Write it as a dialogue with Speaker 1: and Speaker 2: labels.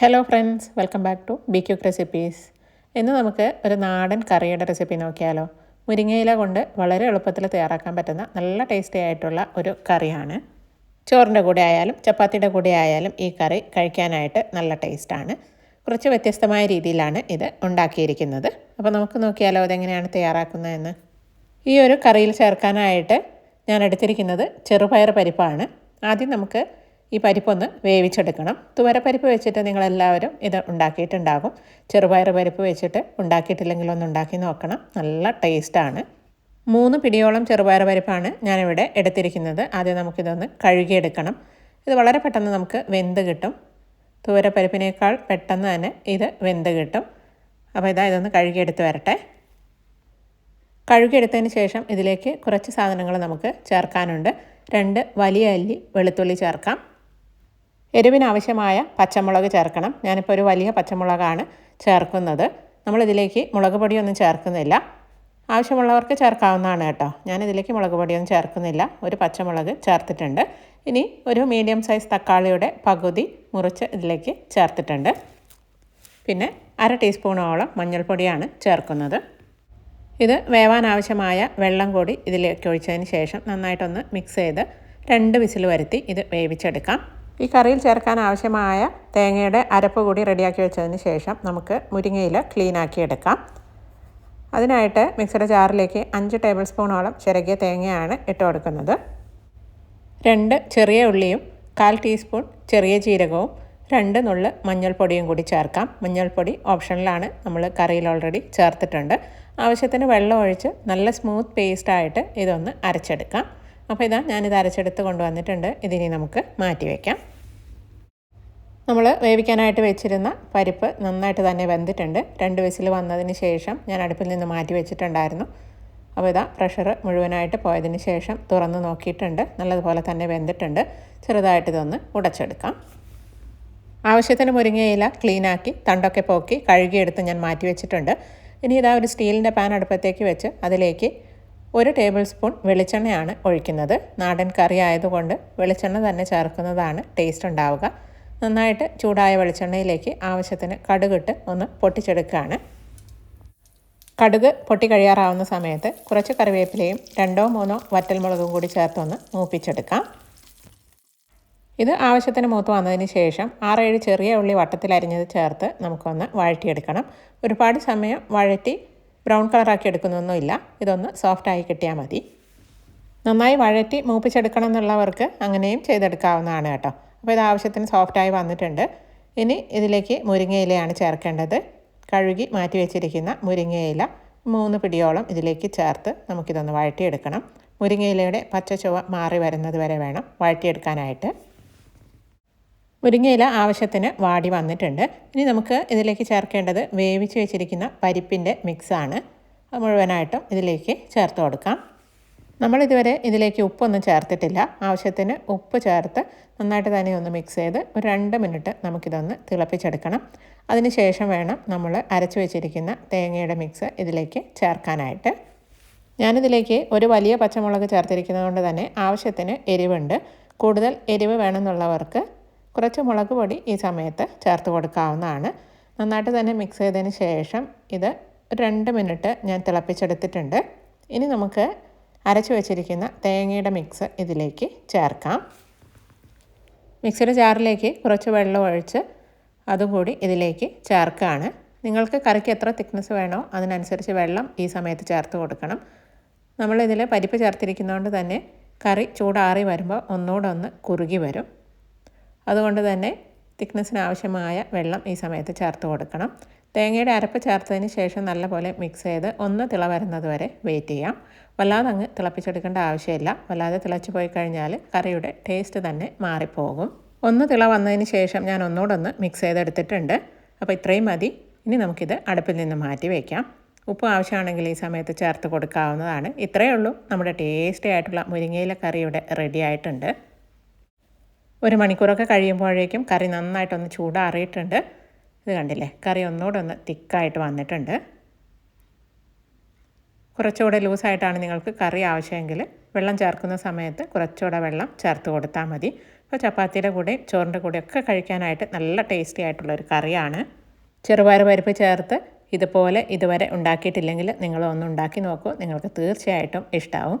Speaker 1: Hello friends welcome back to B quick recipes ഇന്ന് നമുക്ക് ഒരു നാടൻ കറിയുടെ റെസിപ്പി നോക്കിയാലോ? മുരിങ്ങയില കൊണ്ട് വളരെ എളുപ്പത്തിൽ തയ്യാറാക്കാൻ പറ്റുന്ന നല്ല ടേസ്റ്റി ആയിട്ടുള്ള ഒരു കറിയാണ്. ചോറിന്റെ കൂടെ ആയാലും ചപ്പാത്തിയുടെ കൂടെ ആയാലും ഈ കറി കഴിക്കാനായിട്ട് നല്ല ടേസ്റ്റാണ് കുറച്ച് വ്യത്യസ്തമായ രീതിയിലാണ് ഇത് ഉണ്ടാക്കിയിരിക്കുന്നത്. അപ്പോൾ നമുക്ക് നോക്കിയാലോ അതെങ്ങനെയാണ് തയ്യാറാക്കുന്നതെന്ന്. ഈ ഒരു കറിയിൽ ചേർക്കാനായിട്ട് ഞാൻ എടുത്തിരിക്കുന്നത് ചെറുപയർ പരിപ്പാണ്. ആദ്യം നമുക്ക് ഈ പരിപ്പൊന്ന് വേവിച്ചെടുക്കണം. തുവരപ്പരിപ്പ് വെച്ചിട്ട് നിങ്ങളെല്ലാവരും ഇത് ഉണ്ടാക്കിയിട്ടുണ്ടാകും. ചെറുപയർ പരിപ്പ് വെച്ചിട്ട് ഉണ്ടാക്കിയിട്ടില്ലെങ്കിൽ ഒന്ന് ഉണ്ടാക്കി നോക്കണം. നല്ല ടേസ്റ്റാണ്. മൂന്ന് പിടിയോളം ചെറുപയർ പരിപ്പാണ് ഞാനിവിടെ എടുത്തിരിക്കുന്നത്. ആദ്യം നമുക്കിതൊന്ന് കഴുകിയെടുക്കണം. ഇത് വളരെ പെട്ടെന്ന് നമുക്ക് വെന്ത് കിട്ടും. തുവരപ്പരിപ്പിനേക്കാൾ പെട്ടെന്ന് തന്നെ ഇത് വെന്ത് കിട്ടും. അപ്പോൾ ഇതാ ഇതൊന്ന് കഴുകിയെടുത്ത് വരട്ടെ. കഴുകിയെടുത്തതിന് ശേഷം ഇതിലേക്ക് കുറച്ച് സാധനങ്ങൾ നമുക്ക് ചേർക്കാനുണ്ട്. രണ്ട് വലിയ അല്ലി വെളുത്തുള്ളി ചേർക്കാം. എരിവിനാവശ്യമായ പച്ചമുളക് ചേർക്കണം. ഞാനിപ്പോൾ ഒരു വലിയ പച്ചമുളകാണ് ചേർക്കുന്നത്. നമ്മളിതിലേക്ക് മുളക് പൊടിയൊന്നും ചേർക്കുന്നില്ല. ആവശ്യമുള്ളവർക്ക് ചേർക്കാവുന്നതാണ് കേട്ടോ. ഞാനിതിലേക്ക് മുളക് പൊടിയൊന്നും ചേർക്കുന്നില്ല. ഒരു പച്ചമുളക് ചേർത്തിട്ടുണ്ട്. ഇനി ഒരു മീഡിയം സൈസ് തക്കാളിയുടെ പകുതി മുറിച്ച് ഇതിലേക്ക് ചേർത്തിട്ടുണ്ട്. പിന്നെ അര ടീസ്പൂണോളം മഞ്ഞൾപ്പൊടിയാണ് ചേർക്കുന്നത്. ഇത് വേവാൻ ആവശ്യമായ വെള്ളം കൂടി ഇതിലേക്ക് ഒഴിച്ചതിന് ശേഷം നന്നായിട്ടൊന്ന് മിക്സ് ചെയ്ത് രണ്ട് വിസിൽ വരുത്തി ഇത് വേവിച്ചെടുക്കാം. ഈ കറിയിൽ ചേർക്കാൻ ആവശ്യമായ തേങ്ങയുടെ അരപ്പ് കൂടി റെഡിയാക്കി വെച്ചതിന് ശേഷം നമുക്ക് മുരിങ്ങയില ക്ലീനാക്കി എടുക്കാം. അതിനായിട്ട് മിക്സിയുടെ ജാറിലേക്ക് അഞ്ച് ടേബിൾ സ്പൂണോളം ചിരകിയ തേങ്ങയാണ് ഇട്ട് കൊടുക്കുന്നത്. രണ്ട് ചെറിയ ഉള്ളിയും കാൽ ടീസ്പൂൺ ചെറിയ ജീരകവും രണ്ട് നുള്ള് മഞ്ഞൾപ്പൊടിയും കൂടി ചേർക്കാം. മഞ്ഞൾപ്പൊടി ഓപ്ഷനിലാണ് നമ്മൾ കറിയിൽ ഓൾറെഡി ചേർത്തിട്ടുണ്ട്. ആവശ്യത്തിന് വെള്ളം ഒഴിച്ച് നല്ല സ്മൂത്ത് പേസ്റ്റായിട്ട് ഇതൊന്ന് അരച്ചെടുക്കാം. അപ്പോൾ ഇതാ ഞാനിത് അരച്ചെടുത്ത് കൊണ്ടുവന്നിട്ടുണ്ട്. ഇതിനി നമുക്ക് മാറ്റി വയ്ക്കാം നമ്മൾ വേവിക്കാനായിട്ട് വെച്ചിരുന്ന പരിപ്പ് നന്നായിട്ട് തന്നെ വെന്തിട്ടുണ്ട്. രണ്ട് വിസിൽ വന്നതിന് ശേഷം ഞാൻ അടുപ്പിൽ നിന്ന് മാറ്റി വെച്ചിട്ടുണ്ടായിരുന്നു. അപ്പോൾ ഇതാ പ്രഷർ മുഴുവനായിട്ട് പോയതിന് ശേഷം തുറന്ന് നോക്കിയിട്ടുണ്ട്. നല്ലതുപോലെ തന്നെ വെന്തിട്ടുണ്ട്. ചെറുതായിട്ട് ഇതൊന്ന് ഉടച്ചെടുക്കാം. ആവശ്യത്തിന് മുരിങ്ങയില ക്ലീനാക്കി തണ്ടൊക്കെ പോക്കി കഴുകിയെടുത്ത് ഞാൻ മാറ്റി വെച്ചിട്ടുണ്ട്. ഇനി ഇതാ ഒരു സ്റ്റീലിന്റെ പാൻ അടുപ്പത്തേക്ക് വെച്ച് അതിലേക്ക് ഒരു ടേബിൾ സ്പൂൺ വെളിച്ചെണ്ണയാണ് ഒഴിക്കുന്നത്. നാടൻ കറി ആയതുകൊണ്ട് വെളിച്ചെണ്ണ തന്നെ ചേർക്കുന്നതാണ് ടേസ്റ്റ് ഉണ്ടാവുക. നന്നായിട്ട് ചൂടായ വെളിച്ചെണ്ണയിലേക്ക് ആവശ്യത്തിന് കടുകിട്ട് ഒന്ന് പൊട്ടിച്ചെടുക്കുകയാണ്. കടുക് പൊട്ടി കഴിയാറാവുന്ന സമയത്ത് കുറച്ച് കറിവേപ്പിലയും രണ്ടോ മൂന്നോ വറ്റൽമുളകും കൂടി ചേർത്തൊന്ന് മൂപ്പിച്ചെടുക്കാം. ഇത് ആവശ്യത്തിന് മൂത്ത് വന്നതിന് ശേഷം ആറേഴ് ചെറിയ ഉള്ളി വട്ടത്തിൽ അരിഞ്ഞത് ചേർത്ത് നമുക്കൊന്ന് വഴറ്റിയെടുക്കണം. ഒരുപാട് സമയം വഴറ്റി ബ്രൗൺ കളറാക്കി എടുക്കുന്നൊന്നുമില്ല. ഇതൊന്ന് സോഫ്റ്റായി കിട്ടിയാൽ മതി. നന്നായി വഴറ്റി മൂപ്പിച്ചെടുക്കണം എന്നുള്ളവർക്ക് അങ്ങനെയും ചെയ്തെടുക്കാവുന്നതാണ് കേട്ടോ. അപ്പോൾ ഇത് ആവശ്യത്തിന് സോഫ്റ്റായി വന്നിട്ടുണ്ട്. ഇനി ഇതിലേക്ക് മുരിങ്ങയിലയാണ് ചേർക്കേണ്ടത്. കഴുകി മാറ്റി വെച്ചിരിക്കുന്ന മുരിങ്ങയില മൂന്ന് പിടിയോളം ഇതിലേക്ക് ചേർത്ത് നമുക്കിതൊന്ന് വഴറ്റിയെടുക്കണം. മുരിങ്ങയിലയുടെ പച്ച ചുവ മാറി വരുന്നത് വരെ വേണം വഴറ്റിയെടുക്കാനായിട്ട്. മുരിങ്ങയില ആവശ്യത്തിന് വാടി വന്നിട്ടുണ്ട്. ഇനി നമുക്ക് ഇതിലേക്ക് ചേർക്കേണ്ടത് വേവിച്ച് വെച്ചിരിക്കുന്ന പരിപ്പിന്റെ മിക്സാണ് അത് മുഴുവനായിട്ടും ഇതിലേക്ക് ചേർത്ത് കൊടുക്കാം. നമ്മളിതുവരെ ഇതിലേക്ക് ഉപ്പൊന്നും ചേർത്തിട്ടില്ല. ആവശ്യത്തിന് ഉപ്പ് ചേർത്ത് നന്നായിട്ട് തന്നെ ഒന്ന് മിക്സ് ചെയ്ത് ഒരു രണ്ട് മിനിറ്റ് നമുക്കിതൊന്ന് തിളപ്പിച്ചെടുക്കണം. അതിന് ശേഷം വേണം നമ്മൾ അരച്ച് വെച്ചിരിക്കുന്ന തേങ്ങയുടെ മിക്സ് ഇതിലേക്ക് ചേർക്കാനായിട്ട്. ഞാനിതിലേക്ക് ഒരു വലിയ പച്ചമുളക് ചേർത്തിരിക്കുന്നത് കൊണ്ട് തന്നെ ആവശ്യത്തിന് എരിവുണ്ട്. കൂടുതൽ എരിവ് വേണമെന്നുള്ളവർക്ക് കുറച്ച് മുളക് പൊടി ഈ സമയത്ത് ചേർത്ത് കൊടുക്കാവുന്നതാണ്. നന്നായിട്ട് തന്നെ മിക്സ് ചെയ്തതിന് ശേഷം ഇത് രണ്ട് മിനിറ്റ് ഞാൻ തിളപ്പിച്ചെടുത്തിട്ടുണ്ട്. ഇനി നമുക്ക് അരച്ച് വെച്ചിരിക്കുന്ന തേങ്ങയുടെ മിക്സ് ഇതിലേക്ക് ചേർക്കാം. മിക്സിയുടെ ചാറിലേക്ക് കുറച്ച് വെള്ളം ഒഴിച്ച് അതുകൂടി ഇതിലേക്ക് ചേർക്കുകയാണ് നിങ്ങൾക്ക് കറിക്ക് എത്ര തിക്നെസ് വേണോ അതിനനുസരിച്ച് വെള്ളം ഈ സമയത്ത് ചേർത്ത് കൊടുക്കണം. നമ്മളിതിൽ പരിപ്പ് ചേർത്തിരിക്കുന്നതുകൊണ്ട് തന്നെ കറി ചൂടാറി വരുമ്പോൾ ഒന്നുകൂടെ ഒന്ന് കുറുകി വരും. അതുകൊണ്ട് തന്നെ തിക്നെസ്സിന് ആവശ്യമായ വെള്ളം ഈ സമയത്ത് ചേർത്ത് കൊടുക്കണം. തേങ്ങയുടെ അരപ്പ് ചേർത്തതിന് ശേഷം നല്ലപോലെ മിക്സ് ചെയ്ത് ഒന്ന് തിള വരുന്നത് വരെ വെയിറ്റ് ചെയ്യാം. വല്ലാതെ അങ്ങ് തിളപ്പിച്ചെടുക്കേണ്ട ആവശ്യമില്ല. വല്ലാതെ തിളച്ച് പോയി കഴിഞ്ഞാൽ കറിയുടെ ടേസ്റ്റ് തന്നെ മാറിപ്പോകും. ഒന്ന് തിള വന്നതിന് ശേഷം ഞാൻ ഒന്നുകൂടെ ഒന്ന് മിക്സ് ചെയ്തെടുത്തിട്ടുണ്ട്. അപ്പോൾ ഇത്രയും മതി. ഇനി നമുക്കിത് അടുപ്പിൽ നിന്ന് മാറ്റി വയ്ക്കാം ഉപ്പ് ആവശ്യമാണെങ്കിൽ ഈ സമയത്ത് ചേർത്ത് കൊടുക്കാവുന്നതാണ്. ഇത്രയേ ഉള്ളൂ. നമ്മുടെ ടേസ്റ്റി ആയിട്ടുള്ള മുരിങ്ങയില കറിയുടെ റെഡി ആയിട്ടുണ്ട്. ഒരു മണിക്കൂറൊക്കെ കഴിയുമ്പോഴേക്കും കറി നന്നായിട്ടൊന്ന് ചൂടാറിയിട്ടുണ്ട്. ഇത് കണ്ടില്ലേ? കറി ഒന്നുകൂടെ ഒന്ന് തിക്കായിട്ട് വന്നിട്ടുണ്ട്. കുറച്ചുകൂടെ ലൂസായിട്ടാണ് നിങ്ങൾക്ക് കറി ആവശ്യമെങ്കിൽ വെള്ളം ചേർക്കുന്ന സമയത്ത് കുറച്ചുകൂടെ വെള്ളം ചേർത്ത് കൊടുത്താൽ മതി. അപ്പോൾ ചപ്പാത്തിയുടെ കൂടെ ചോറിന്റെ കൂടെ ഒക്കെ കഴിക്കാനായിട്ട് നല്ല ടേസ്റ്റി ആയിട്ടുള്ളൊരു കറിയാണ്. ചെറുപയർ പരിപ്പ് ചേർത്ത് ഇതുപോലെ ഇതുവരെ ഉണ്ടാക്കിയിട്ടില്ലെങ്കിൽ നിങ്ങളൊന്ന് ഉണ്ടാക്കി നോക്കൂ. നിങ്ങൾക്ക് തീർച്ചയായിട്ടും ഇഷ്ടമാവും